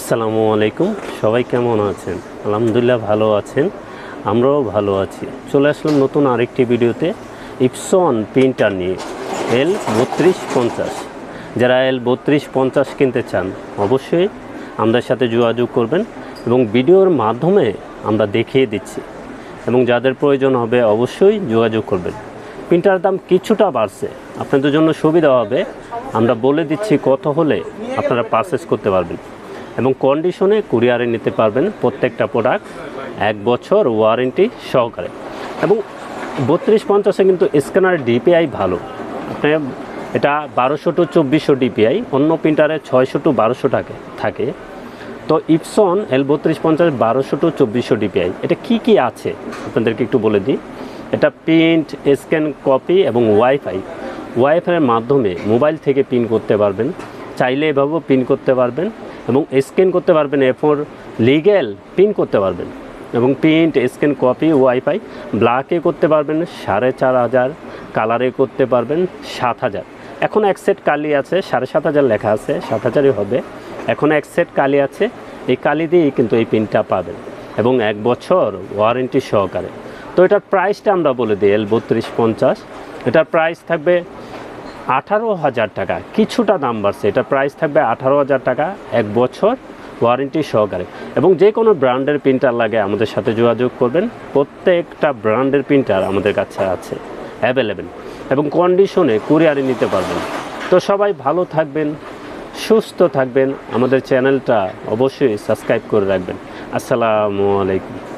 আসসালামু আলাইকুম। সবাই কেমন আছেন? আলহামদুলিল্লাহ ভালো আছেন। আমরাও ভালো আছি। চলে আসলাম নতুন আরেকটি ভিডিওতে ইপসন প্রিন্টার নিয়ে, এল বত্রিশ পঞ্চাশ। যারা এল বত্রিশ পঞ্চাশ কিনতে চান, অবশ্যই আমাদের সাথে যোগাযোগ করবেন এবং ভিডিওর মাধ্যমে আমরা দেখিয়ে দিচ্ছি। এবং যাদের প্রয়োজন হবে, অবশ্যই যোগাযোগ করবেন। প্রিন্টার দাম কিছুটা বাড়ছে। আপনাদের জন্য সুবিধা হবে। আমরা বলে দিচ্ছি কত হলে আপনারা পারচেস করতে পারবেন। এবং কন্ডিশনে কুরিয়ারে নিতে পারবেন প্রত্যেকটা প্রোডাক্ট এক বছর ওয়ারেন্টি সহকারে। এবং বত্রিশ পঞ্চাশে কিন্তু স্ক্যানার ডিপিআই ভালো। আপনি এটা বারোশো টু চব্বিশশো ডিপিআই অন্য প্রিন্টারে ছয়শো টু বারোশো টাকা থাকে। তো ইপসন এল বত্রিশ পঞ্চাশ বারোশো টু চব্বিশশো ডিপিআই এটা কি কি আছে? আপনাদেরকে একটু বলে দিই। এটা প্রিন্ট স্ক্যান কপি এবং ওয়াইফাই ওয়াইফাইয়ের মাধ্যমে মোবাইল থেকে পিন করতে পারবেন। চাইলে এভাবেও পিন করতে পারবেন। এবং স্ক্যান করতে পারবেন এ ফোর লিগ্যাল প্রিন্ট করতে পারবেন এবং প্রিন্ট স্ক্যান কপি ওয়াইফাই ব্ল্যাকে করতে পারবেন, সাড়ে চার হাজার কালারে করতে পারবেন, সাত হাজার। এখন এক সেট কালি আছে, সাড়ে সাত হাজার লেখা আছে, সাত হাজারই হবে। এখন এক সেট কালি আছে, এই কালি দিয়েই কিন্তু এই পিনটা পাবেন এবং এক বছর ওয়ারেন্টি সহকারে। তো এটার প্রাইসটা আমরা বলে দিই এল বত্রিশ পঞ্চাশ। এটার প্রাইস থাকবে আঠারো হাজার টাকা। কিছুটা দাম বাড়ছে। এটা প্রাইস থাকবে আঠারো হাজার টাকা এক বছর ওয়ারেন্টি সহকারে। এবং যে কোনো ব্র্যান্ডের প্রিন্টার লাগে, আমাদের সাথে যোগাযোগ করবেন। প্রত্যেকটা ব্র্যান্ডের প্রিন্টার আমাদের কাছে আছে অ্যাভেলেবেল এবং কন্ডিশনে কুরিয়ারে নিতে পারবেন। তো সবাই ভালো থাকবেন, সুস্থ থাকবেন। আমাদের চ্যানেলটা অবশ্যই সাবস্ক্রাইব করে রাখবেন। আসসালামু আলাইকুম।